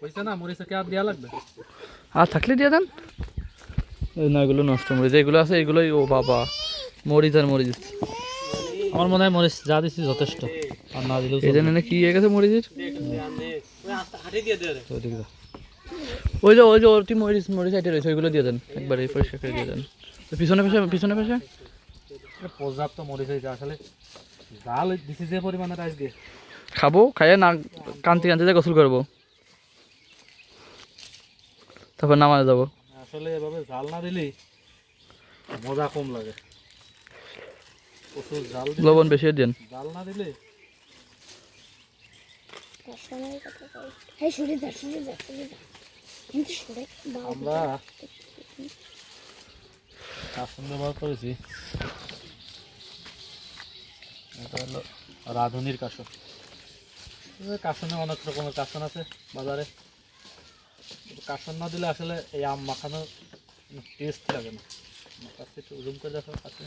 হয়েছে না মরিচে কি আর দেওয়া লাগবে? আর থাকলে দিয়ে দেন। এই না এগুলো নষ্ট মরিচ এগুলো আছে এগুলোই ও বাবা। মরিচ আর মরিচ। আমার মনে হয় মরিচ যা দিচ্ছি যথেষ্ট। আর না দিলেও এই জন্য কি হয়ে গেছে মরিচের? হাঁটি দিয়ে দে তো ওদিকে দাও। ওই যে ওই যে ওটি মরিচ মরিচ আইটে রয়েছে ওইগুলো দিয়ে দেন। একবারে পরিষ্কার করে দিয়ে দেন। পিছনে পেছনে পিছনে পেছনে। পর্যাপ্ত মরিচ হয়েছে আসলে জাল দিছি যে পরিমাণের আজকে খাব খাইয়ে না কান্তি কান্তি যা গোসল করব। তারপর নামাজে যাব। আসলে এভাবে জাল না দিলেই মজা কম লাগে। প্রচুর জাল দিলে- লবণ বেশি দেন। জাল না দিলে আমরা কাসন ব্যবহার করেছি। এটা হলো রাঁধুনির কাসন। কাসনে অনেক রকমের কাসন আছে বাজারে। কাসন না দিলে আসলে এই আম মাখানোর টেস্ট লাগে না। কাছে একটু জুম করে দেখো কাছে